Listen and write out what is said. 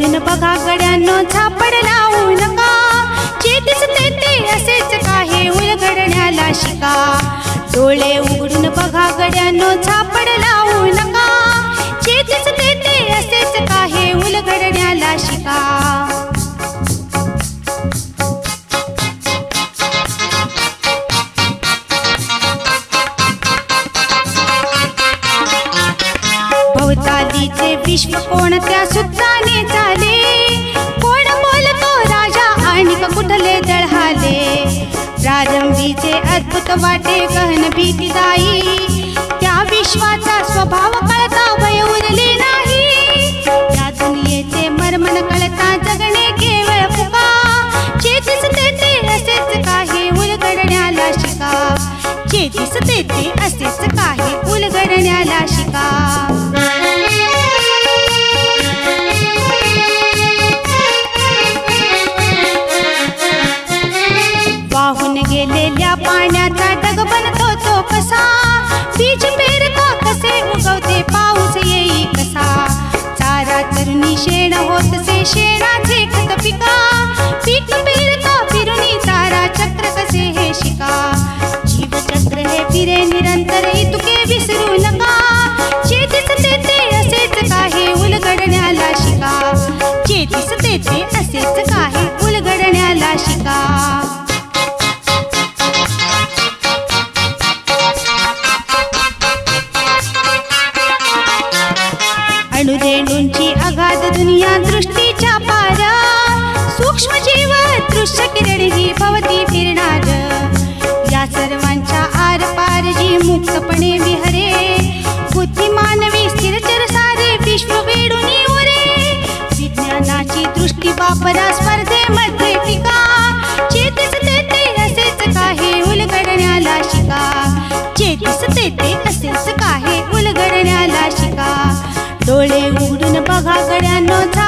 बघा गड्यांनो झापड लावू नका. जे दिसते ते असेच काही उलगडण्याला शिका. डोळे उघडून बघा गड्यांनो झापड लावू नका. जे दिसते ते असेच काही उलगडण्याला शिका. विश्व कोणत्या सुद्धा अद्भुत वाटे गहन भीतीदायी त्या विश्वाचा स्वभाव कळता भय उरले नाही. या दुनियेचे मर्मन कळता जगणे केवळ फुका. जे दिसते ते असेच काही उलगडण्याला शिका. जे दिसते ते असेच काही उलगडण्याला शिका. वाहून गेलेल्या पाण्याचा ढग बनतो तो कसा बीज पेरता दृष्टी वापरा स्पर्धेमध्ये टिका. जे तेथे असेच काही उलगडण्याला शिका. जे तेथे असेच काही उलगडण्याला शिका. डोळे उघडून बघा गड्यांना